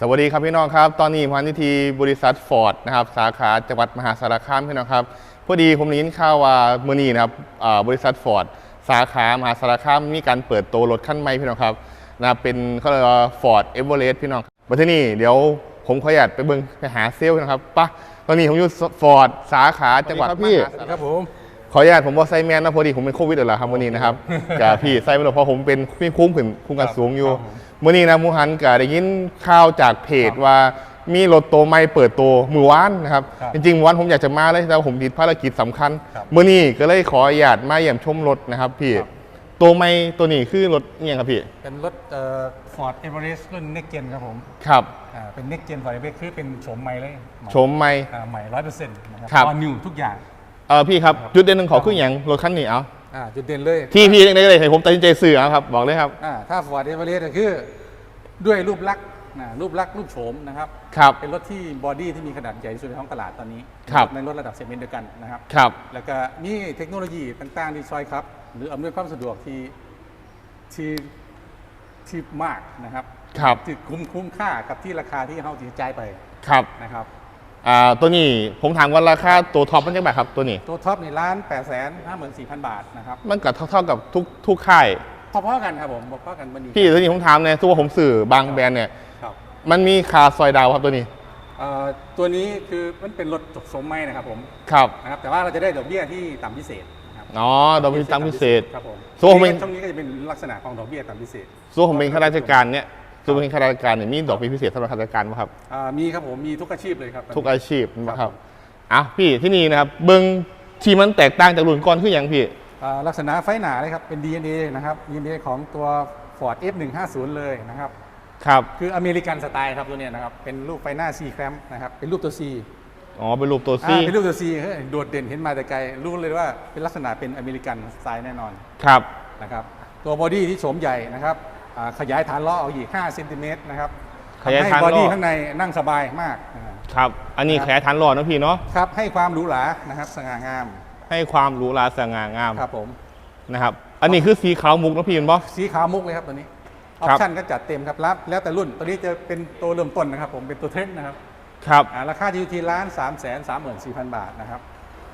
สวัสดีครับพี่น้องครับตอนนี้พันธิทีบริษัทฟอร์ดนะครับสาขาจังหวัดมหาสารคามพี่น้องครับพอดีผมได้ยินข่าวว่าเมื่อนี้นะครับอ่าบริษัทฟอร์ดสาขามหาสารคามมีการเปิดตัวรถคันใหม่พี่น้องครับนะครับเป็นเขาเรียกว่าฟอร์ดเอเวอเรสต์พี่น้องมาที่นี่เดี๋ยวผมขออนุญาตไปเบิ่งไปหาเซลล์นะครับปะตอนนี้ผมอยู่ฟอร์ดสาขาจังหวัดสวัสดีครับพี่มหาสารคามครับผมขออนุญาตผมบอกไซแมนนะพอดีผมเป็นโควิดแล้วล่ะครับวันนี้นะครับกับพี่ไซไม่หรอกเพราะผมเป็นพี่คุ้มขึ้นคุ้มกันสูงอยู่ ครับผมมื่อนี้นะมูฮันก็ได้ยินข่าวจากเพจว่ามีรถโตวใหม่เปิดตัวมือวานนะครับ ครับจริงๆมือวานผมอยากจะมาเลยแต่ว่าผมติดภารกิจสำคัญครับมื่อนี้ก็เลยขออนุญาตมาเยี่ยมชมรถนะครับพี่ครับตัวใหม่ตัวนี้คือรถเนี่ยงครับพี่เป็นรถเอ่อ Ford Everest รุ่น Next Gen ครับผมครับอ่าเป็น Next Gen Ford Everest คือเป็นโฉมใหม่เลยโฉมใหม่ อ่าใหม่ร้อยเปอร์เซ็นต์นะคครัรับตอนนิวทุกอย่าง เออพี่ครับ จุดเด่นหนึ่งขอขึ้นอหย่างรถคันนี้เอา อ่าจุดเด่นเลยที่พี่ได้เลยให้ผมตัดสินใจซื้อเอาครับบอกเลยครับอ่าถ้า Ford Everest ก็คือด้วยรูปลักษณ์นะรูปลักษณ์รูปโฉมนะครับครับ เป็นรถที่บอดี้ที่มีขนาดใหญ่ที่สุดในท้องตลาดตอนนี้ ครับในรถระดับเซกเมนต์เดียวกันนะครับครับ แล้วก็มีเทคโนโลยีต่างๆที่ช่วยครับ หรืออำนวยความสะดวกที่ที่ที่มากนะครับครับที่คุ้มคุ้มค่ากับที่ราคาที่เขาจีจ่ายไปครับนะครับ อ่าตัวนี้ผมถามว่าราคาตัวท็อปมันจะแบบครับตัวนี้ ตัวท็อปในร้าน8 5 4 0 0 0 บาทนะครับมันก็เท่าๆกับทุกทุกค่ายพอๆกันครับผมพอๆกันวันนี้พี่ตัวนี้ผมถามเนี่ยตัวผมสื่อบางแบรนด์เนี่ยครับมันมีคาซอยดาวครับตัวนี้เอ่อตัวนี้คือมันเป็นรถจบสมไม่นะครับผมครับนะครับแต่ว่าเราจะได้ดอกเบี้ยที่ต่ำพิเศษนะครับอ๋อดอกเบี้ยต่ำพิเศษครับผมส่วนผมเองช่วงนี้ก็จะเป็นลักษณะของดอกเบี้ยต่ำพิเศษส่วนผมเป็นข้าราชการเนี่ย ส่วนผมเป็นข้าราชการเนี่ยมีดอกเบี้ยพิเศษสำหรับข้าราชการไหมครับอ่ามีครับผมมีทุกอาชีพเลยครับทุกอาชีพนะคครัรับบอะพี่ที่นี่นะครับเบิ้งที่มันแตกต่างจากรุ่นก่อนคืออย่างพี่อ่าลักษณะไฟหนาเลยครับเป็น DNA นะครับ DNA ของตัว Ford F150 เลยนะครับครับคืออเมริกันสไตล์ครับตัวเนี้ยนะครับเป็นรูปไฟหน้า C แคมนะครับเป็นรูปตัว C อ๋อเป็นรูปตัวอ่าซีเป็นรูปตัว C เฮ้ยโดดเด่นเห็นมาแต่ไกลรู้เลยว่าเป็นลักษณะเป็นอเมริกันสไตล์แน่นอนครับนะครับ ตัวบอดี้ที่โฉมใหญ่นะครับอ่า ขยายฐานล้อเอาอีก5เซนติเมตรนะครับขยายฐานทำให้บอดี้ล้อข้างในนั่งสบายมากนะฮะครับ อันนี้ครับแขนฐานหล่อนะพี่เนาะ ครับให้ความหรูหรานะครับสง่างามให้ความหรูหราสง่างามครับผม นะครับ อันนี้คือสีขาวมุกนะพี่เห็นปะ สีขาวมุกเลยครับตัวนี้อครัอบปชั่นก็จัดเต็มครับรับ แล้วแต่รุ่นตัวนี้จะเป็นตัวเริ่มต้นนะครับผมเป็นตัวเทรนด์นะครับครับ อ่าราคาอยู่ที่ล้านสามแสนสามหมื่นสี่พันบาทนะครับ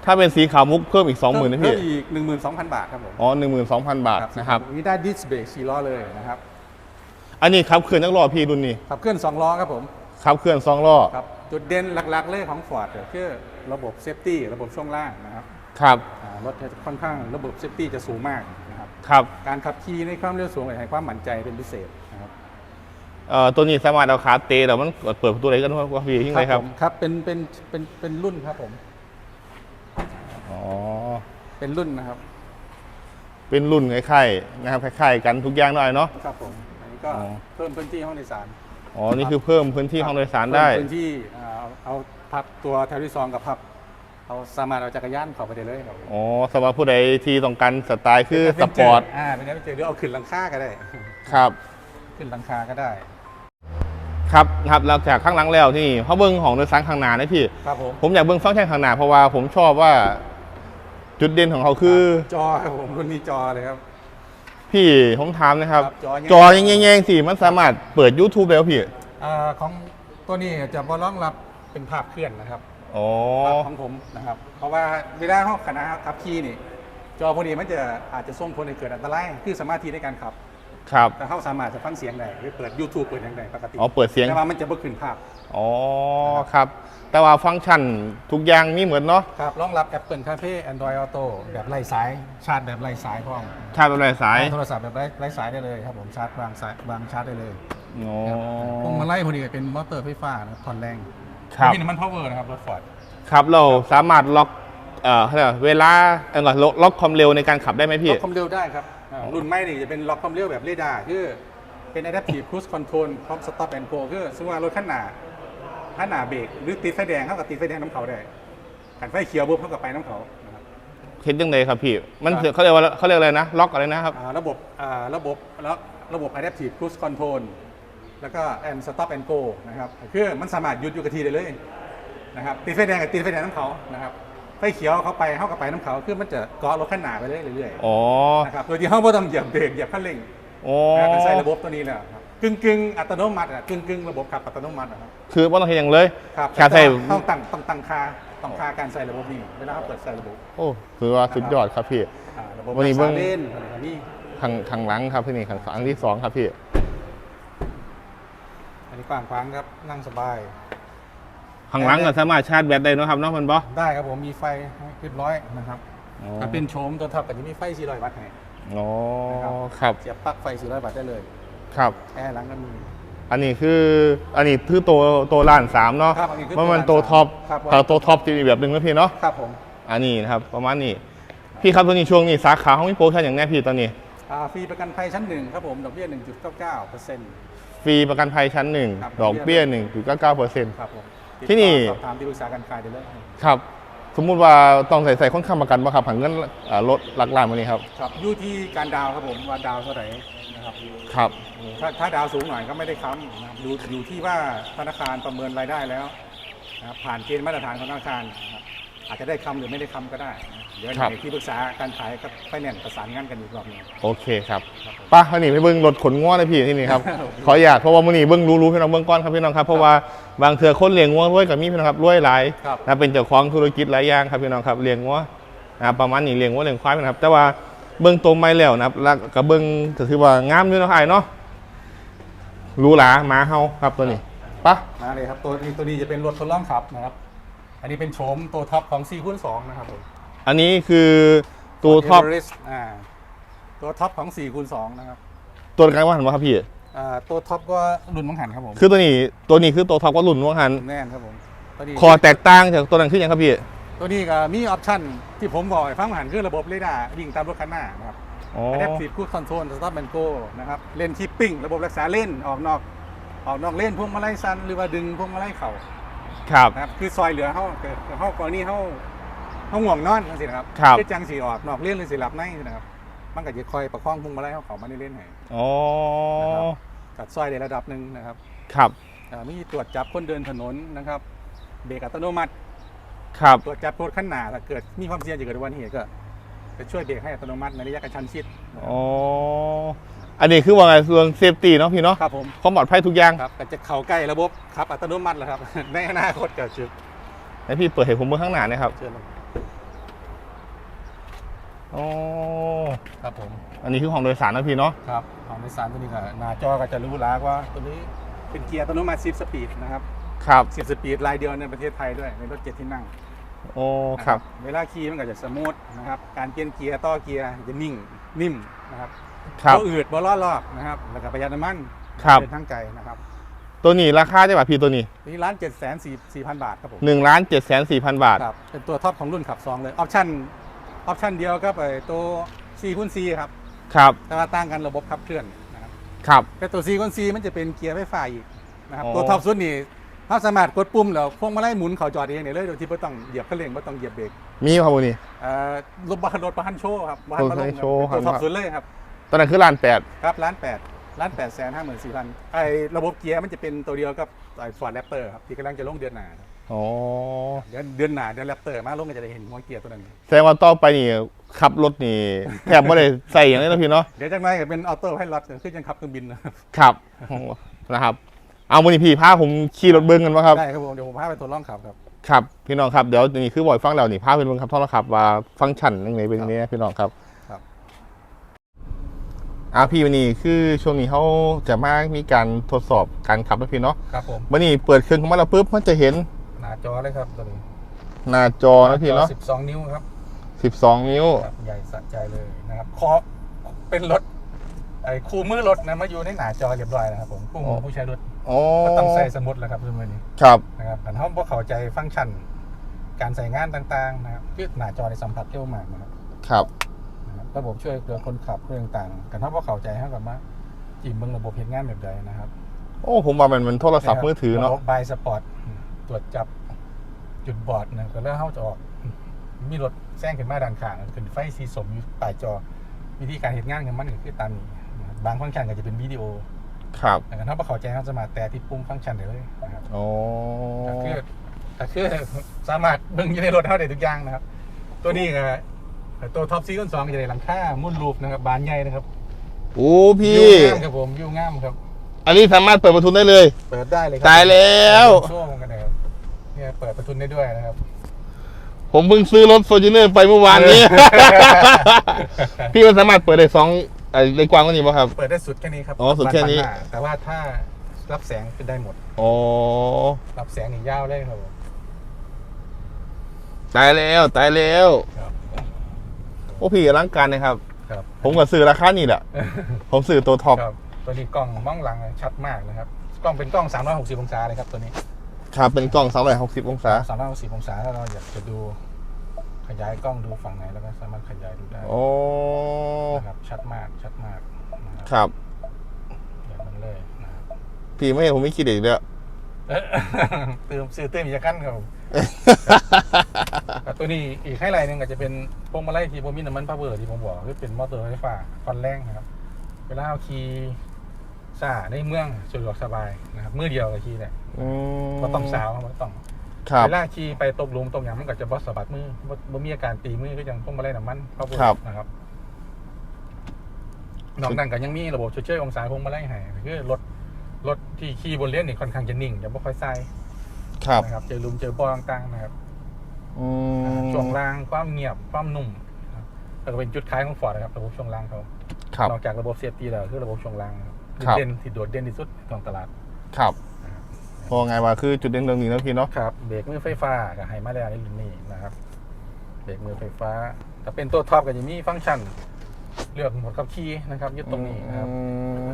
ถ้าเป็นสีขาวมุกเพิ่มอีก 20,000นะพี่ เพิ่มอีกหนึ่งหมื่นสองพันบาทครับผมอ๋อ12,000 บาทนะครับมีได้ดิสเบรกสี่ล้อเลยนะครับ อันนี้ครับเคลื่อนนักล้อพี่รุ่นนี้ขับเคลื่อนสองล้อครับผมครับเคลื่อนสองล้อครับจุดเด่นหลักๆเลยของ Ford ก็คือระบบเซฟตี้ระบบช่วงล่างนะครับครับอ่ารถจะค่อนข้างระบบเซฟตี้จะสูงมากนะครับครับการขับขี่ในความเร็วสูงให้ความมั่นใจเป็นพิเศษนะครับเอ่อตัวนี้สามารถเอาขาเตะแต่มันเปิดประตูอะไรกันว่าพี่ที่ไหนครับผมครับเป็นเป็นเป็นเป็นรุ่นครับผมอ๋อเป็นรุ่นนะครับ เป็นรุ่นคล้ายๆนะครับคล้ายๆกันทุกอย่างหน่อยเนาะครับผมอันนี้ ก็อ๋อ เพิ่มพื้นที่ห้องโดยสาร อ๋อ นี่คือเพิ่มพื้นที่ห้องโดยสารได้ เพิ่มพื้นที่อ่าเอาเอาพับตัวแทริซองกับพับเอาสามารถเอาจักรยานเข้าไปได้เลยครับอ๋อสำหรับผู้ใดที่ต้องการสไตล์คือสปอร์ต อ่าเป็นแอดเวนเจอร์หรือเอาขึ้นหลังคาก็ได้ ครับ ขึ้นหลังคาก็ได้ ครับนะครับแล้วจากข้างหลังแล้วนี่เขาเบิ้งของโดยสารข้างหน้านะพี่ ครับผมผมอยากเบิ้งฟังก์ชันข้างหน้าเพราะว่าผมชอบว่า จุดเด่นของเขาคือ จอครับผมรุ่นนี้จอเลยครับ พี่ผมถามนะครับ ครับจอแง่จอแง่ๆสิมันสามารถเปิด YouTube ได้แล้วพี่อาของตัวนี้จะบอรองรับเป็นภาพเคลื่อนนะครับอ๋อภาพของผมนะครับ เพราะว่าเวลาห้องขณะขับขี่นี่ จอพวกนี้มันจะอาจจะส่งผลให้เกิดอันตรายคือสมาธิในการขับ ครับ แต่เขาสามารถจะฟังเสียงได้หรือเปิด YouTube เปิดอย่างใดปกติอ๋อเปิดเสียง แต่ว่ามันจะบ่ขึ้นภาพ อ๋อครับ แต่ว่าฟังก์ชันทุกอย่างมีเหมือนเนาะครับรองรับ Apple CarPlay Android Auto แบบไร้สาย ชาร์จแบบไร้สายพร้อมชาร์จอะไรสาย โทรศัพท์แบบไร้ไร้สายได้เลยครับผมชาร์จวางสายวางชาร์จได้เลยอ๋อพวงมาลัยพอดีเป็นมอเตอร์ไฟฟ้านะครับผ่อนแรงครับมีน้ำมันพาวเวอร์นะครับรถฟอร์ดครับเราสามารถล็อกเอ่อเขาเรียกว่าเวลาเออก่อนล็อกล็อกความเร็วในการขับได้ไหมพี่ล็อกความเร็วได้ครับอ่ารุ่นใหม่นี่จะเป็นล็อกความเร็วแบบเรดาร์คือเป็น adaptive cruise control พร้อม stop and go คือสมมติว่ารถขั้นหน้า ขั้นหน้าเบรกหรือติดไฟแดงเข้ากับติดไฟแดงน้ำเขาได้ขันไฟเขียวปุ๊บเข้ากับไปน้ำเขานะครับเห็นยังไงครับพี่ มันครับเขาเรียกว่าเขาเรียกอะไรนะ ล็อกอะไรนะครับอ่าระบบอ่าระบบแล้วระบบ adaptive cruise control แล้วก็ and stop and go นะครับคือมันสามารถหยุดอยู่กับที่ได้เลยนะครับติดไฟแดงกับติดไฟแดงน้ำเขานะครับไฟเขียวเขาไปเข้ากับไปน้ำเขาคือมันจะเกาะรถขั้นหน้าไปเรื่อยๆอ๋อนะครับโดยที่เขาไม่ต้องเหยียบเบรกเหยียบคันเร่งอ๋อนะครับเป็นใส่ระบบตัวนี้แหละครับ กึ่งกึ่งๆอัตโนมัติอะกึ่งกึ่งๆระบบขับอัตโนมัติอะครับคือว่าต้องเห็นอย่างเลยครับแค่ใส่ต้องตั้งต้องตั้งค่าต้องค่าการใส่ระบบนี้เวลาเขาเปิดใส่ระบบโอ้ถือว่าสุดยอดครับพี่อ่าระบบวันนี้เบิ่งรักษาเล่นอะไรแบบนี้ทางทางหลังครับที่นี่ทางฝั่งที่สองครับพี่อันนี้กว้างขวางครับนั่งสบาย ทางหลังก็สามารถชาร์จแบตได้เนอะครับเนาะมันบอได้ครับผมมีไฟให้เรียบร้อยนะครับถ้าเป็นโชมตัวท็อปกับที่มีไฟ400วัตต์ให้อ๋อนะครับครับเสียบปลั๊กไฟ400วัตต์ได้เลย ครับ แอร์หลังก็มี อันนี้คืออันนี้คือตัวตัวล้านสามเนาะครับอันนี้คือมันมันตัตัววล้านสามท็อปครับแต่ตัวท็อปจะมีแบบหนึ่งนะพี่เนาะครับผมอันนี้นะครับประมาณนี้พี่ครับตัวนี้ช่วงนี้สาขาเขามีโปรโมชั่นอย่างแน่พี่ตอนนี้ อ่าฟรีประกันภัยชั้นหนึ่งครับผม ดอกเบี้ย 1.99เปอร์เซ็นต์ ฟรีประกันภัยชั้นหนึ่งครับ ดอกเบี้ยหนึ่งจุดเก้าเก้าเปอร์เซ็นต์ ครับผมที่นี่สอบถามที่ปรึกษาการขายได้เลยครับ สมมุติว่าต้องใส่ใส่ค่อนข้างประกันบ่ครับผังเงินอ่ารถหลักล้านวันนี้ครับ ครับอยู่ที่การดาวครับผมว่าดาวเท่าไหร่นะครับครับ ถ้าถ้าดาวสูงหน่อยก็ไม่ได้ค้ำนะครับอยู่อยู่ที่ว่าธนาคารประเมินรายได้แล้วนะครับผ่านเกณฑ์มาตรฐานของธนาคารนะครับอาจจะได้คำหรือไม่ได้คำก็ได้นะเดี๋ยวครับ ในที่ปรึกษาการขายกับไฟแนนซ์ประสานงานกันอีกรอบหนึงโอเคครับครับผมไป้าวันนี้ไปเบิ้งรถขนง้อเลยพี่ที่นี่ครับ ขออยากเพราะว่ามื้อนี้เบิ้งรู้ๆพี่น้องเบิ้งก้อนครับพี่น้องครับเพราะว่าบางเถื่อคนเลี้ยงง้อรวยกับมีพี่น้องครับรวยหลายครับ นะเป็นเจ้าของธุรกิจหลายอย่างครับพี่น้องครับเลี้ยงง้อนะครับประมาณนี้เลี้ยงง้อเลี้ยงควายนะครับ แต่ว่าเบิ้งตรงไม่แล้วนะครับแล้วก็เบิ้งก็ถือว่างามอยู่เนาะไอ้เนาะ หรูหราหมาเฮาครับตัวนี้ไป้ามาเลยครับตัวนี้ตัวนี้จะเป็นรถทดลองขับนะครับ อันนี้เป็นโฉมตัวท็อปของ4คูณ2นะครับผมอันนี้คือตัวท็อป Everest อ่าตัวท็อปของ4คูณ2นะครับตัวกลางว่าหันว่าครับพี่ อ่าตัวท็อปก็รุ่นมังหันครับผมคือตัวนี้ตัวนี้คือตัวท็อปก็หลุ่นว่าหันแน่นครับผมตัวนี้คอแตกต่างจากตัวนั้นขึ้นยังครับพี่ตัวนี้ก็มีออปชั่นที่ผมบอกให้ฟังหันคือระบบเรดาร์วิ่งตามรถคันหน้านะครับ อ๋อ Adaptive Cruise Control Stop and Go นะครับเลนคีปปิ้งระบบรักษาเล่นออกนอก ออกนอกเล่นพวงมาลัยซันหรือว่าดึงพวงมาลัยเข่าครับ นะครับคือซอยเหลือเขาเกิดเขากรณีเขาเขาห่วงนอนจังสินะครับครับอจังสีออกนอกเล่นเลยสิหลับในสินะครับ มันก็จะคอยประคองพวงมาลัยเขาเขามาในเล่นให้อ๋อนะครับกัดซอยในระดับหนึ่งนะครับครับ อ่ามีตรวจจับคนเดินถนนนะครับเบรกอัตโนมัติ ครับ ตรวจจับรถขั้นหนาถ้าเกิดมีความเสี่ยงจะเกิดอุบัติเหตุก็ จะช่วยเบรกให้อัตโนมัติในระยะกระชั้นชิดนะครับอ๋ออันนี้คือว่าไงเรื่องเซฟตี้เนาะพี่เนาะครับผมความปลอดภัยทุกอย่างครับก็จะเข้าใกล้ระบบครับอัตโนมัติแล้วครับ ในอนาคตก็จะให้พี่เปิดให้ผมเมื่อข้างหน้านะครับเชิญเลยอ๋อครับผมอันนี้คือห้องโดยสารนะพี่เนาะครับของในสารตัวนี้ก็หน้าจอก็จะรู้แล้วว่าตัวนี้เป็นเกียร์อัตโนมัติ10สปีดนะครับครับ10สปีดรายเดียวในประเทศไทยด้วยในรถเจ็ดที่นั่ง โอ้ครับนะเวลาขี่มันก็จะสมูทนะครับ การเปลี่ยนเกียร์ต่อเกียร์จะนิ่งนิ่มนะครับครับบ่อืดบ่ล้อลอกนะครับ แล้วก็ประหยัดน้ำมันครับ เดินทางไกลนะครับ ตัวนี้ราคาจะแบบพี่ตัวนี้นี่ร้านเจ็ดแสนสี่สี่พันบาทครับผม1นึ่งล้านเจ็ดแสนสี่พันบาท ครับ เป็นตัวท็อปของรุ่นขับสองเลย ออปชั่น ออปชั่นเดียวก็ไปตัว4คูณ4ครับ ครับแต่ว่าต่างกันระบบขับเคลื่อนนะครับ ครับ แต่ตัว4คูณ4มันจะเป็นเกียร์ไฟฟ้าอีกนะครับ อ๋อ ตัวท็อปสุดนี่ เขาสามารถกดปุ่มแล้วพวงมาลัยหมุนเขาจอดเองเนี่ยเลยโดยที่ไม่ต้องเหยียบคันเร่งไม่ต้องเหยียบเบรกมีครับวันนี้เอ่อรถบัสรถบัสโชว์ครับบัสมาลงรถบัสโชว์ครับ ตัวท็อครัปบสุดเลยครับ ตอนนั้นคือล้านแปดครับล้านแปดล้านแปดแสนห้าหมื่นสี่พันไอระบบเกียร์มันจะเป็นตัวเดียวกับไอฟอร์ดแรปเตอร์ครับที่กำลังจะลงเดือนหน้าครับอ๋อเดือนเดือนหน้าเดือนแรปเตอร์มาลงก็จะได้เห็นหัวเกียร์ตัวนั้นแสดงว่าต่อไปนี่ขับรถนี่แทบไม่ได้ใส่อย่างนี้นะพี่เนาะเดี๋ยวจากนั้นก็เป็นออโต้ให้รถขึ้นยังขับเครื่องบินนะครับ ครับนะครับ เอาวันนี้พี่พาผมขี่รถเบิ้งกันวะครับ ได้ครับผมเดี๋ยวผมพาไปทดลองขับครับ ครับพี่น้องครับเดี๋ยวนี่คือบ่อยฟังแล้วนี่พาไปเบิ้งครับท่อนละครับว่าฟังก์ชันยังไงเป็นยังไงพี่น้องครับครับ อ่าพี่วันนี้คือช่วงนี้เขาจะมามีการทดสอบการขับนะพี่เนาะครับผมวันนี้เปิดเครื่องเข้ามาแล้วปุ๊บมันจะเห็นหน้าจอเลยครับตัวนี้หน้าจอนะพี่เนาะสิบสองนิ้วครับ12นิ้วครับใหญ่สะใจเลยนะครับคอเป็นรถไอ้คู่มือรถนะมาอยู่ในหน้าจอเรียบร้อยแล้วครับผมคู่มือผู้ใช้รถ อ๋อก็ต้องใส่สมุดแล้วครับเรื่องนี้ครับนะครับแต่ถ้าพวกเข้าใจฟังก์ชัน การใส่งานต่างๆนะครับคือหน้าจอในสัมผัสเร็วมากนะครับครับนะครับระบบช่วยเหลือคนขับเรื่องต่างๆแต่ถ้าพวกเข้าใจให้กับว่าจีมเบิ้งระบบเห็นงานแบบใดนะครับ โอ้ผมว่ามันเป็นโทรศัพท์มือถือเนาะระบบายสปอร์ตตรวจจับจุดบอดนะก็แล้วเขาจะออก มีรถแซงขึ้นมาด้านข้างขึ้นไฟสีสมอยู่ปลายจอ วิธีการเห็นงานของมันก็คือตามนี้นะครับบางฟังก์ชันก็จะเป็นวิดีโอ ครับแต่ถ้าพวกเข้าใจเขาจะมาแต่ที่ปุ่มฟังก์ชันได้เลยนะครับโอ้ก็คือก็คือสามารถเบิ่งอยู่ในรถเท่าได้ทุกอย่างนะครับ ตัวนี้ก็ตัวท็อปซีก้นสองจะได้หลังคามุ่นรูปนะครับบานใหญ่นะครับโอ้พี่วิวงามครับผมวิวงามครับ อันนี้สามารถเปิดประทุนได้เลย เปิดได้เลยครัตายแล้วช่วงกันนะครับเนี่ยเปิดประทุนได้ด้วยนะครับ ผมเพิ่งซื้อรถโฟร์จูเนอร์ไปเมื่อวานนี้ พี่มันสามารถเปิดได้สอง ไอ้ได้กว้างกว่านี้ป่ะครับ เปิดได้สุดแค่นี้ครับอ๋อสุดแค่นี้บาๆแต่ว่าถ้ารับแสงเป็นได้หมด อ๋อ รับแสงนี่ยาวเลยครับผมตายแล้วตายแล้วครับ โอ้พี่ร่างการนะครับ ครับผมก็ซื้อราคานี่แหละ ผมซื้อตัวท็อปครับตัวนี้กล้องมองหลังชัดมากนะครับ กล้องเป็นกล้อง 360 องศาเลยครับตัวนี้ ครับเป็นกล้อง360องศา 360 องศาถ้าเราอยากจะดู ขยายกล้องดูฝั่งไหนแล้วก็สามารถขยายดูได้โอ้นะครับชัดมากชัดมากนะครับครับ อย่างนั้นเลยนะครับพี่ไม่เห็นผมไม่คิดอีกแล้ว เอ๊ะเติมซื้อเติมอีกขั้นครับผมครับตัวนี้อีกไฮไลท์หนึงก็จะเป็นพวงมาลัยที่ผมมีน้ำมันพาวเวอร์ที่ผมบอกคือเป็นมอเตอร์ไฟฟ้าควันแรงนะครับ เวลาเอาขี่ซ่าในเมืองสะดวกสบายนะครับมือเดียวกับขี่เนี่ยอืมก็ต้องสาวครับบ่ต้อง ครับ เวลาขี่ไปตกหลุมตกอย่างมันก็จะบอสสะบัดมือบ่บ่มีอาการตีมือก็ยังพวงมาลัยน้ำมันพาวเวอครับร์นะครับนอกนั้นก็ยังมีระบบช่วยช่วยองศาพวงมาลัยให้คือรถรถที่ขี่บนเลนนี่ค่อนข้างจะนิ่งจะไม่ค่อยใส่ครับนะครับ เจอหลุมเจอบ่อต่างๆนะครับ อืมช่วงล่างความเงียบความนุ่มนะครับแล้วก็เป็นจุดขายของฟอร์ดนะครับระบบช่วงล่างเขาครับ นอกจากระบบเซฟตี้แล้วคือระบบช่วงล่างนะครับครับ เด่นที่โดดเด่นที่สุดของตลาด ครับ พอไงว่าคือจุดเด่นตรงนี้นะพี่เนาะครับเบรกมือไฟฟ้ากับไฮมาแล้วในรุ่นนี้นะครับเบรกมือไฟฟ้าถ้าเป็นตัวท็อปก็จะมีฟังก์ชันเลือกหมดขับขี่นะครับยึดตรงนี้นะครับอืม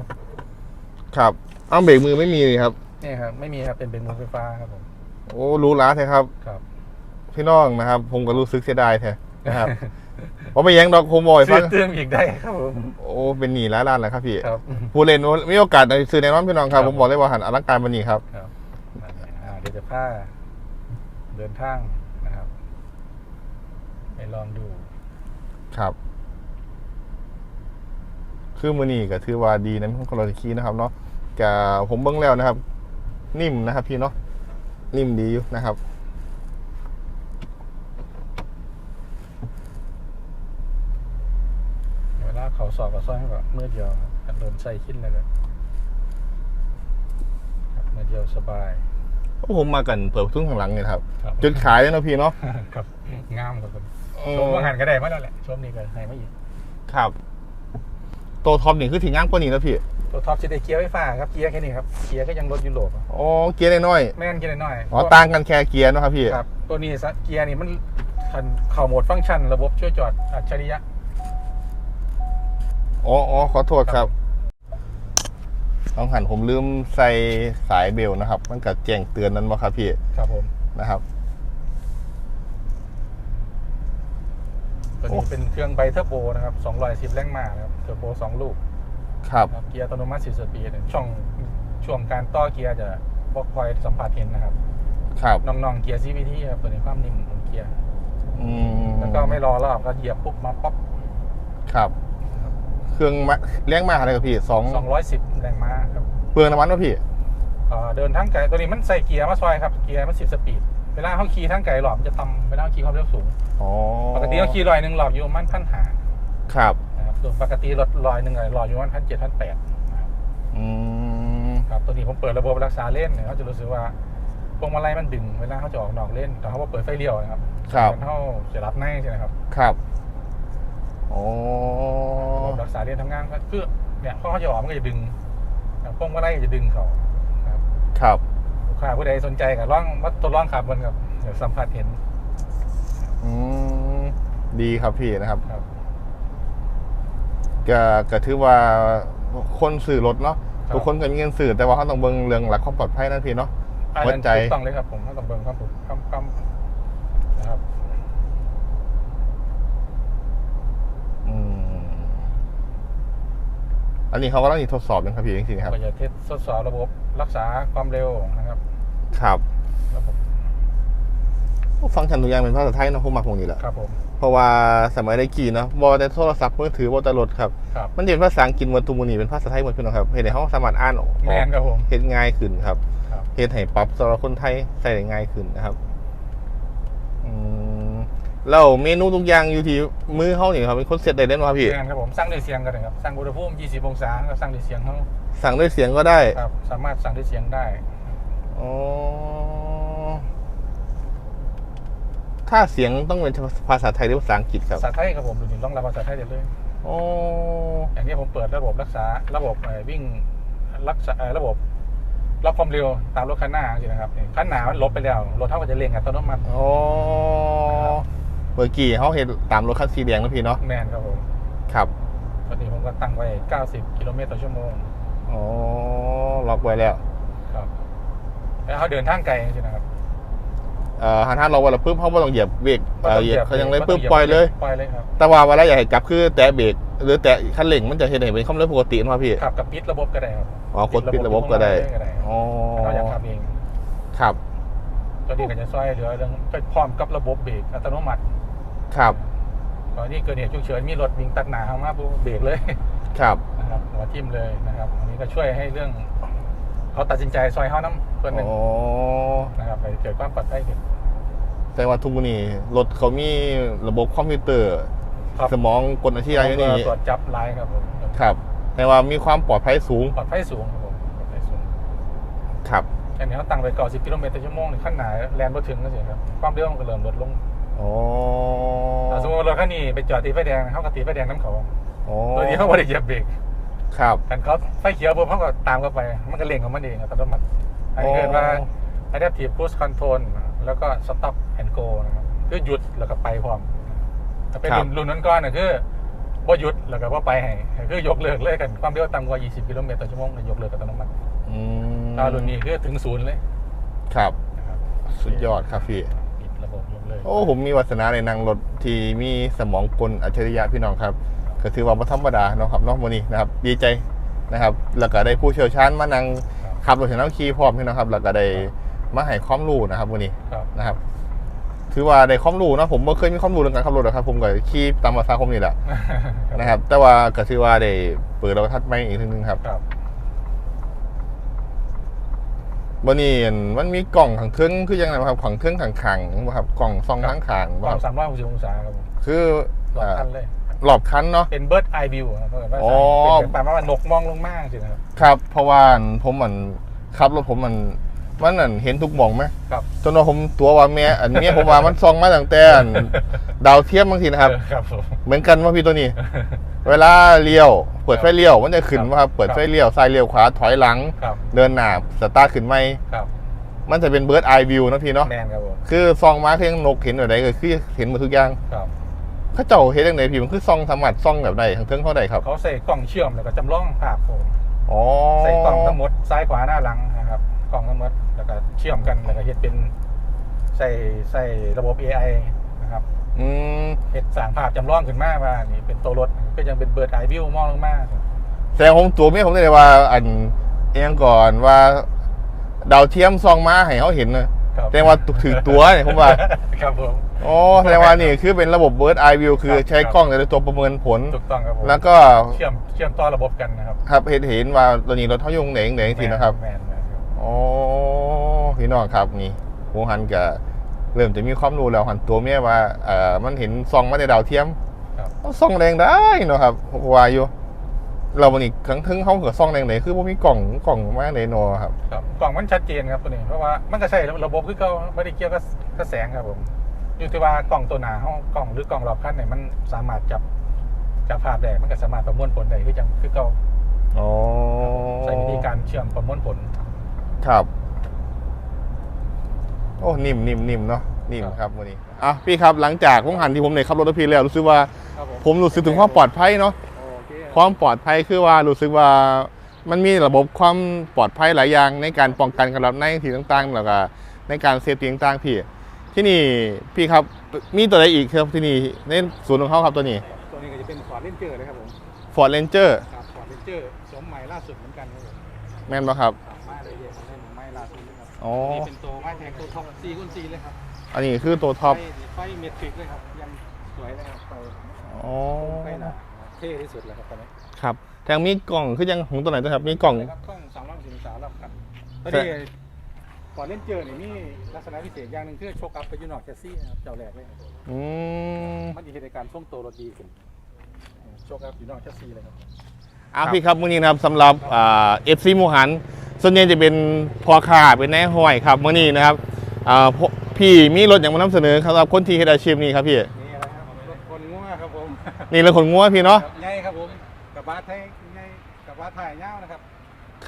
ครับอ้าวเบรกมือไม่มีเลยครับนี่ครับไม่มีครับเป็นเบรกมือไฟฟ้าครับผมโอ้รู้ล้าแท้ครับครับพี่น้องนะครับผมก็รู้สึกเสียดายแท้นะครับเพราะไปแยังดอกโฮมบอยซื้ฟัองเติมอีกได้ครับผมโอ้เป็นหนีร้ายล้านแหละครับพี่ครับผู้เล่นมีโอกาสได้ซื้อแน่นอนพี่น้องครับครับผมบอกเลยว่าหันอลังการมันนี่ครับครับอ่า เดี๋ยวจะพาเดินทางนะครับ ไปลองดู ครับ คือมือนี่ก็ถือว่าดีนะของเราคีนะครับเนาะกับผมเบิ้งแล้วนะครับ นิ่มนะครับ พี่เนาะนิ่มดีอยู่นะครับเวลาเขาสอบกับซ้อยก็เมื่อเดียวครับกันโดนใส่ขึ้นเลยครับครับเมื่อเดียวสบาย ผมมากันเปิดประทุ่งข้างหลังเนี่ยครับ ครับจุดขายเลยเนาะพี่เนาะครับงามครับผมเอชอมว่าหันก็ได้มาแล้วแหละชมนี่ก็ให้มาอีกครับตัวท็อปนี่คือถึงง่ามกว่านี้แล้วพี่ตัวท็อปจะได้เกียร์ไฟฟ้าครับเกียร์แค่นี้ครับเกียร์ก็ยังรถยุโรปอะอ๋อเกียร์น้อยแม่นเกียร์น้อยๆอ๋อต่างกันแค่เกียร์เนาะครับพี่ครับตัวนี้ซะเกียร์นี่มันคันเข่าโหมดฟังก์ชัน ระบบช่วยจอดอัจฉริยะ อ๋ออ๋อขอโทษครับ ต้องหันผมลืมใส่สายเบลนะครับ มันก็แจ้งเตือนนั้นว่าครับพี่ครับผมนะครับตัวนี้โอ้เป็นเครื่องไบเทอร์โบนะครับ210แรงม้านะครับเทอร์โบสองลูกครับครับเกียร์อัตโนมัติ4สปีดช่องช่วงการต่อเกียร์จะบอกคอยสัมผัสเห็นนะครับ ครับน้องๆเกียร์ CVT ครับตัวนี้ความนิ่มของเกียร์อืมแล้วก็ไม่รอรอบก็เหยียบปุ๊บมาป๊อปครับ เครื่องมาเลี้ยงมาอะไรกับพี่สอง210แรงม้าครับเปลืองน้ำมันวะพี่ เอ่อเดินทางไกลตัวนี้มันใส่เกียร์มาซอยครับเกียร์มัน10สปีดเวลาเขาขี่ทางไกลหลอมนจะต่ำเวลาเขาขี่ความเร็วสูงอ๋อปกติเขาขี่ลอยหนึ่งหลอบอยู่ประมันพันหาครับ นะครับส่วนปกติรถลอยหนึ่งเลยหลออยู่ประมันพันเจ็ดพันแปดนะครับอืม ครับตัวนี้ผมเปิดระบบรักษาเล่นเนี่ยเขาจะรู้สึกว่าพวงมาลัยมันดึงเวลาเขาจะออกนอกเล่นแต่เขาบอกเปิดไฟเลี้ยวนะครับครับเหมือนเขาจะรับในใช่ไหมครับ ครับ โอ้ระบบรักษาเล่นทำงานก็คือเนี่ยพอเขาจะออกมันก็จะดึงนะครับพวงมาลัยก็จะดึงเขานะครับครับลูกค้าผู้ใดสนใจก็ลองมาทดลองขับมันครับเดี๋ยวสัมผัสเห็นอืมดีครับพี่นะครับครับก็ก็ถือว่าคนสื่อรถเนาะครับทุกคนก็มีเงินสื่อแต่ว่าเขาต้องเบิ่งเรื่องหลักความปลอดภัยนั่นพี่เนาะอันหัวนั้นใจถูกต้องเลยครับผมถ้าต้องเบิ่งความถูกคำคำนะครับ อืม อันนี้เขาก็ต้องมีทดสอบนะครับพี่จริงๆครับก็จะเทสทดสอบระบบรักษาความเร็วนะครับครับระบบฟังก์ชันทุกอย่างเป็นภาษาไทยเนาะผมมาคงนี่แหละครับผมเพราะว่าสมัยได้กี่เนาะบอแต่โทรศัพท์มือถือบอแต่รถครับครับมันจะเป็นภาษาอังกฤษหมดทุกมือนี่เป็นภาษาไทยหมดพี่น้องครับเห็นในห้องสามารถอ่านออกแมนครับผมเห็นง่ายขึ้นครับครับเฮ็ดให้ปรับสำหรับคนไทยใส่ได้ง่ายขึ้นนะครับ อืม แล้วเมนูทุกอย่างอยู่ที่มือเขานี่ครับเป็นคนเซตได้เล่นวะพี่เสียงครับผมสั่งด้วยเสียงก็ได้ครับสั่งอุณหภูมิ20องศาก็สั่งด้วยเสียงเขาสั่งด้วยเสียงก็ได้ครับสามารถสั่งด้วยเสียงได้อ๋อถ้าเสียงต้องเป็นภาษาไทยหรือภาษาอังกฤษครับภาษาไทยครับผมดูนี่ต้องรับภาษาไทยได้เลยอ๋ออย่างนี้ผมเปิดระบบรักษาระบบเอ่อวิ่งรักษาเอ่อระบบล็อกความเร็วตามรถคันหน้าจริงนะครับนี่คันหนามันลบไปแล้วรถเท่ากับจะเร่งอัตโนมัติอ๋อ เมื่อกี้เขาเห็นตามรถคันสีแดงนะพี่เนาะแมนครับผมครับตอนนี้ผมก็ตั้งไว้ 90 กิโลเมตรต่อชั่วโมงอ๋อล็อกไว้แล้ว ครับ แล้วเขาเดินทางไกลจริงๆนะครับเอ่อหันห้าล็อกไว้แล้วปุ๊บเขาไม่ต้องเหยียบเบรกเอ่อเหยียบเขายังเลยไม่ต้ปุ๊บหบปล่อยเลยปล่อยเลยครับแต่ว่าเวลาอยากให้กลับคือแตะเบรกหรือแตะคันเร่งมันจะเห็นให้เป็นความเร็วปกตินะพี่ขับกับปิดระบบก็ได้ครับอ๋อกดปิดระบบก็ได้ก็ได้อ๋อเราอยากขับเองครับตัวนี้ก็จะช่วยเหลือเรื่องไปพร้อมกับระบบเบรกอัตโนมัติ ครับ ตอนนี้เกิดเหตุฉุกเฉินมีรถวิ่งตัดหนาเข้ามาปุ๊บเบรกเลยครับนะครับหัวทิ่มเลยนะครับอันนี้ก็ช่วยให้เรื่อง เขาตัดสินใจซอยเขาน้ำเพื่อนหนึ่งอ๋อนะครับให้เกิดความปลอดภัยขึ้น แต่ว่าทุกวันนี้รถเขามีระบบคอมพิวเตอร์ ครับ สมองกลอาชีพอะไรอยู่นี่ตรวจจับลายครับผมครับ แต่ว่ามีความปลอดภัยสูงปลอดภัยสูงครับผมปลอดภัยสูงครับอันนี้เขาตั้งไปเก้าสิบกิโลเมตรต่อชั่วโมงในขั้นหนาแลนด์บ่ถึงก็เสียครับความเร็วมันก็เริ่มลดลง อ๋อแต่สมมติว่ารถคันนี้ไปจอดติดไฟแดงเขาก็ติดไฟแดงน้ำเขาอ๋อโดยที่เขาไม่ได้เหยียบเบรกครับแต่เขาไฟเขียวปุ๊บเขาก็ตามเข้าไป มันก็เร่งของมันเองอัตโนมัติอันนี้อ๋อเรียกว่า adaptive cruise control แล้วก็ stop and go นะครับคือหยุดแล้วก็ไปพร้อมถ้าเป็นรุ่นรุ่นนั้นก้อนน่ะคือว่าหยุดแล้วก็ว่าไปให้คือยกเลิกเลยกันความเร็วต่ำกว่า 20 กิโลเมตรต่อชั่วโมงก็ยกเลิกอัตโนมัติอืมถ้ารุ่นนี้คือถึงศูนย์เลย ครับนะครับสุดยอดครับพี่ปิดระบบยก เลิกโอ้ผมมีวาสนาในนั่งรถที่มีสมองกลอัจฉริยะพี่น้องครับก็ถือว่าบ่ธรรมดาเนาะครับเนอกโมอนี้นะครับดีใจนะครับ แล้วก็ได้ผู้เชี่ยวชาญมานั่งขับรถเห็นน้ำขี่พร้อมพี่น้องครับ แล้วก็ได้มาให้ความรู้นะครับวันนี้ครับนะครับถือว่าได้ความรู้เนาะผมบ่เคยมีความรู้เรื่องการขับรถหรอกครับ ผมก็ขี่ตามภาษาผมนี่แหละนะครับ แต่ว่าก็ถือว่าได้เปิดเราทัดใหม่อีกทีนึงครับ ครั บวันนี้มันมีกล่องขังเครื่องคือยังไงครับขังเครื่องขังขังๆบ่ครับกล่องซองทั้งขางคบ่วาคมรับสามร้อยหกสิบองศาครับผมคือรอบอ่าคันเลยรอบคันเนาะเป็น bird eye view นะครับเพราะว่าอ๋อเป็นแบบว่านกมองลงมากสินะครับครับเพราะว่าผมมันขับรถผมมัน มันนั่นเห็นทุกหมองไหมครับจนว่าผมตัวว่าเมียอันเนี้ยผมว่ามันซองมาตั้งแต่อันดาวเทียมบางทีนะครับ ครับผมเหมือนกันว่าพี่ตัวนี้ เวลาเลี้ยว เปิดไฟเลี้ยวมันจะขึ้นว่าครับเปิดไฟเลี้ยวซ้ายเลี้ยวขวาถอยหลัง ครับเดินหน้าสตาร์ทขึ้นไหมครับ มันจะเป็นเบิร์ดไอวิวนะพี่เนาะแมนครับผมคือซองมาคือยังนกเห็นแบบไหนก็คือเห็นหมดทุกอย่างครับเขาเจ้าเห็นอย่างไหนพี่มันคือซองสมัดซองแบบไหนทางเทิงเท่าไหร่ครับเขาใส่กล่องเชื่อมแล้วก็จำลองภาพผมอ๋อใส่กล่องทั้งหมดซ้ายขวาหน้าหลังนะครับ กล่องทั้งหมดแล้วก็เชื่อมกันแล้วก็เฮ็ดเป็นใส่ใส่ระบบ AI นะครับอืมเฮ็ดสร้างภาพจำลองขึ้นมาว่านี่เป็นตัวรถก็ยังเป็นเบิร์ดไอวิวมองลงมาแสดงผมตัวเมียผมได้เลยว่า อันเอียงก่อนว่า ดาวเทียมซองมาให้เขาเห็นนะครับแสดงว่าถือตัวเนี่ยผมว่าครับผมอ๋อแสดงว่านี่คือเป็นระบบ Bird Eye View คือใช้กล้องในตัวประเมินผลถูกต้องครับผมแล้วก็เชื่อมเชื่อมต่อระบบกันนะครับ ครับเห็นเห็นว่าตัวนี้รถเท่ายงเหน่งเหน่งทีนะครับ อ๋อพี่น้องครับนี่ผมหันกับเริ่มจะมีความรู้แล้วหันตัวเมียว่าเอ่อมันเห็นซองมาในดาวเทียมครับเอาซองแดงได้เนาะครับว่าอยู่เราวันนี้ครั้งทึงเขาเกิดซองแดงไหนคือว่ามีกล่องกล่องมาในโนครับครับ กล่องมันชัดเจนครับตัวนี้เพราะว่ามันก็ใช้ระบบคือเขาไม่ได้เกี่ยวกับกับแสงครับผมอยู่ที่ว่ากล่องตัวหนาห้องกล่องหรือกล่องรอบคันเนี่ยมันสามารถจับจับภาพได้มันก็สามารถประมวลผลได้คือจังคือเขาอ๋อใช้วิธีการเชื่อมประมวลผล ครับ โอ้นิ่มนิ่มนิ่มเนาะนิ่มครับครับวันนี้อะพี่ครับหลังจากผมหันที่ผมในขับรถทัพพีแล้วรู้สึกว่า ครับผมผมรู้สึกถึงความปลอดภัยเนาะโอเคความปลอดภัยคือว่ารู้สึกว่ามันมีระบบความปลอดภัยหลายอย่างในการป้องกันการรับในที่ต่างๆแล้วก็ในการเซฟตี้ต่างๆพี่ ที่นี่พี่ครับมีตัวอะไรอีกครับที่นี่ในศูนย์ของเขาครับตัวนี้ ตัวนี้ก็จะเป็นฟอร์ดเลนเจอร์นะครับผม Ford Ranger ครับฟอร์ดเลนเจอร์สมใหม่ล่าสุดเหมือนกันครับผมแม่นปะครับสามารถ อ๋อ นี่เป็นตัวไม้แทงตัวท็อปซีกุนซีเลยครับอันนี้คือตัวท็อป ไฟไฟเมทริกเลยครับ ยังสวยเลยครับไฟอ๋อ ไฟหนาเท่ที่สุดเลยครับตอนนี้ครับ แทงมีกล่องคือยังของตัวไหนตัวครับ มีกล่องครับกล้องสามร้อยสิบองศารอบคันตอนใช่นี้ก่อนเล่นเจอนี่มีลักษณะพิเศษอย่างหนึ่งคือโชกอัพไปอยูนอกแชสซี่นะครับเจ้าแรกเลยครับอืม มันดีในการส่งตัวรถดีขึ้นโชกอัพอยู่นอกแชสซี่เลยครับ อะพี่ครับมื้อนี้นะครับสำหรับอ่าเอฟซีหมูหัน ส่วนใหญ่จะเป็นพ่อค้าเป็นนายห้อยครับมื้อนี้นะครับอ่าพพี่มีรถอย่างมานำเสนอครับสำหรับคนที่เฮ็ดอาชีพนี้ครับพี่นี่อะไรครับรถคนงัวครับผมนี่รถขนงัวพี่เนาะใหญ่ครับผมกับบ้าไทยใหญ่กับบ้าไทยเงาวนะครับ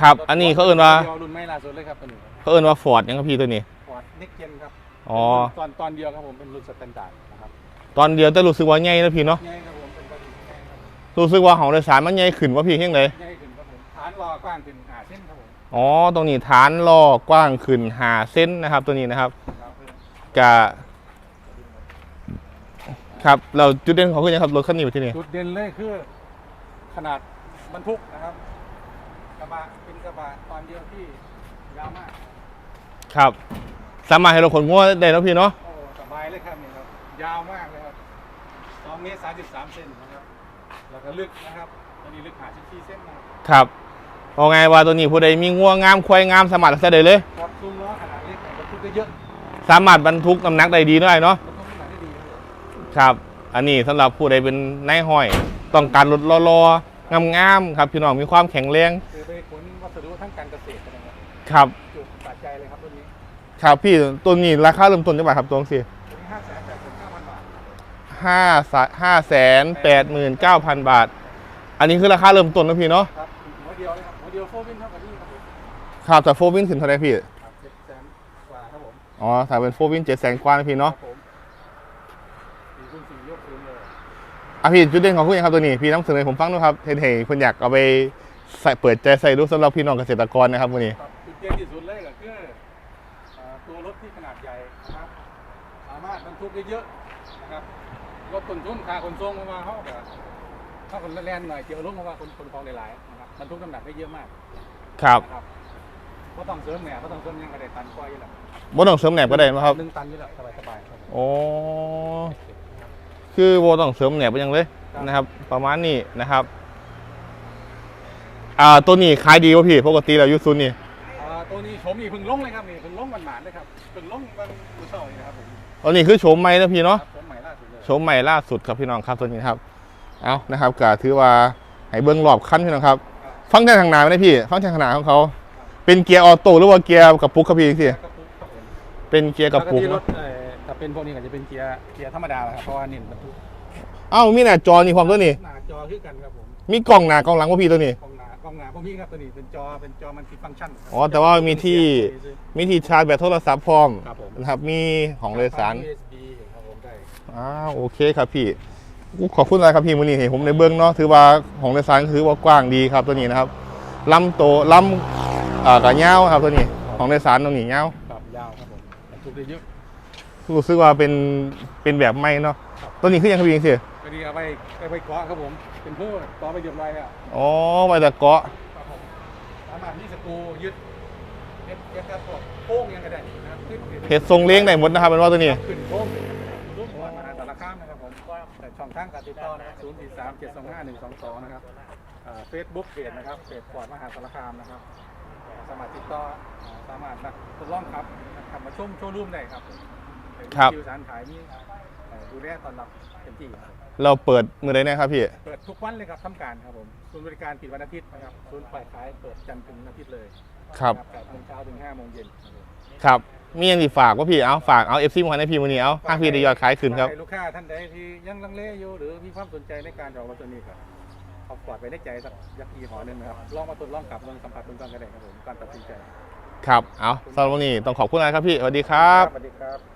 ครับ อันนี้เขาเอิ้นว่าเดียวรุ่นไม่ล่าสุดเลยครับตัวนี้เขาเอิ้นว่าฟอร์ดยังครับพี่ตัวนี้ฟอร์ดเน็กเจนครับอ๋อตอนตอนเดียวครับผมเป็นรุ่นสแตนดาร์ดนะครับตอนเดียวแต่รู้สึกว่าใหญ่นะพี่เนาะใหญ่ครับ รับรู้สึกว่าของโดยสารมันใหญ่ขึ้นว่าพี่เพียงเลยใหญ่ขึ้นครับผมฐานรอกว้างขึ้นหาเส้นครับผมอ๋อตรงนี้ฐานล้อกว้างขึ้นหาเส้นนะครับ ตัวนี้นะครับครับกะครับเราจุดเด่นของเขาคือยังครับรถคันนี้อยู่ที่นี่จุดเด่นเลยคือ ขนาดบรรทุกนะครับกระบะเป็นกระบะตอนเดียวที่ยาวมาก ครับ สามารถให้เราขนงัวได้แล้วพี่เนาะโอ้สบายเลยครับนี่ครับยาวมากเลยครับ2เมตร33เซนนะครับแล้ว ก็ลึกนะครับตอนนี้ลึก54เซนนะครับครับเอาไงว่าตัวนี้ผู้ใดมีงัวงามควายงามสามารถใส่ได้เลยพอดซูมล้อขนาดเล็กแต่บรรทุกได้เยอะสามารถบรรทุกน้ำหนักได้ดีด้วยเนาะบรรทุกน้ำหนักได้ดีครับผมครับ อันนี้สำหรับผู้ใดเป็นนายห้อย ต้องการรถรอๆงามๆครับพี่น้องมีความแข็งแรงคือไปขนวัสดุทั้งการเกษตรนะครับครับจุดตัดใจเลยครับรุ่นนี้ครับพี่ตัวนี้ราคาเริ่มต้นจะบาทครับตัวนี้ 5 5 8 9 0 0 บาท อันนี้คือราคาเริ่มต้นนะพี่เนาะครับหัวเดียวเลยครับหัวเดียวโฟวินเท่ากับนี่ครับผมครับแต่โฟวินถึงเท่าไหร่พี่เจ็ดแสนกว่าครับผมอ๋อถ้าเป็นโฟวินเจ็ดแสนกว่านะพี่เนาะอะพี่จุดเด่นของคุณยังครับตัวนี้พี่น้ำเสนอให้ผมฟังด้วยครับเท่ๆคนอยากเอาไปใส่เปิดใจใส่รู้สำหรับพี่น้องเกษตรกรนะครับวันนี้จุดเด่นที่สุดเลยก็คืออตัวรถที่ขนาดใหญ่นะครับสามารถบรรทุกได้เยอะนะครับ ลดต้นทุนค่าขนส่งมาเขาแบบเขาคนแล่นหน่อยเกี่ยวลงเพราะว่าคนคนของหลายๆนะครับบรรทุกน้ำหนักได้เยอะมากครับ นะครับก็ต้องเสริมแหน่ก็ต้องเสริมยังกระเด็ตันกว่าอยู่แล้วบ่ต้องเสริมแหนบก็ได้นะครับหนึ่งตันอยู่แล้วสบายๆครับ โอ้คือโบต้องเสริมแหนบไปยังเลยนะครับ ประมาณนี้นะครับ อ่าตัวนี้ขายดีวะพี่ ปกติเราอยูซุนนี่ อ่าตัวนี้โฉมนี่เพึ่งลงเลยครับนี่เพึ่งลงหวานๆเลยครับเพึ่งลงวันมื้อเช้านี่นะครับผมตัวนี้คือโฉมใหม่นะพี่เนาะครับผมใหม่ล่าสุดเลยโฉ มใหม่ล่าสุดครับพี่น้องครับตัวนี้ครับเอานะครับก็ถือว่าให้เบิ้งรอบคันพี่น้องครับ ฟังก์ชันทางหน้าไม่ได้พี่ฟังก์ชันทางหน้าของเขา เป็นเกียร์ออโต้หรือว่าเกียร์กับปุกครับพี่สิกระปุกครับผมเป็นเกียร์กับปุกปติรเนาะถเอ่อถ้าเป็นพวกนี้ก็จะเป็นเกียร์เกียร์ธรรมดาแหละครับเพราะว่าเน้นบรรทุกเอ้ามีหน้าจอนี่ความตัวนี้หน้าจอคือกันครับผมมีกล้องหน้ากล้องหลังว่าพี่ตัวนี้กล้องหน้ากล้องหน้าพวกนี้ครับตัวนี้เป็นจอเป็นจอมันติฟังก์ชันครับอ๋อแต่ว่ามีที่มีที่ชาร์จแบตโทรศัพท์พร้อมครับผมนะครับมีของโดยสาร USB ครับผมได้ อ้าวโอเคครับพี่อู้ขอบคุณอะไรครับพี่มูนี่เห็นผมในเบื้องเนาะถือว่าของโดยสารถือว่ากว้างดีครับตัวนี้นะครับลำโตลำอ่ากระเง้าวครับตัวนี้ของโดยสารตรงนี้เง้าวครับยาวครับผมบรรทุกได้เยอะรู้สึกว่าเป็นเป็นแบบใหม่เนาะตัวนี้คือยังครับพี่สิก็ดีเอาไปไปไปเกาะครับผมเป็นผู้เกาะไปเรียบร้อยแล้วอ๋อไปแต่เกาะครับผมสามารถมีสกรูยึดเฮ็ดเฮ็ดกระปกโป้งยังก็ได้นะครับขึ้นเพจทรงเลี้ยงได้หมดนะครับเป็นว่าตัวนี้ขึ้นโป้ง รุ่นมหาสารคามนะครับผมก็แต่ช่องทางการติดต่อนะครับ0 4 3 7 2 5 1 2 2 นะครับเฟซบุ๊กเพจนะครับเพจปอดมหาสารคามนะครับสามารถติดต่อสามารถนะทดลองครับขับมาชมโชว์รูมได้ครับครับคิวสารขายมีเอ่ดูแลตอนรับเต็มที่เราเปิดมือได้นะครับพี่เปิดทุกวันเลยครับทำการครับผมศูนย์บริการปิดวันอาทิตย์นะครับศูนย์ฝ่ายขายเปิดจันทร์ถึงอาทิตย์เลยครับแปดโมงเช้าถึงห้าโมงเย็นครับ มครับมีอันที่ฝากว่าพี่เอาฝากเอาเอฟซีมาให้พี่วันนี้เอาห้าพี่ได้ยอดขายขึ้นครับให้ลูกค้าท่านใดที่ยังลังเลอยู่หรือมีความสนใจในการจองรถตัวนี้ครับเอาปลอดไปในใจสักยักษ์ยี่ห้อหนึงนะครับลองมาทดลองขับลองสัมผัสดูก่อนก็ได้ครับผมการตัดสินใจ ครับเอาสำหรับวันนี้ต้องขอบคุณนะครับพี่สวัสดีครับสวัสดีครับ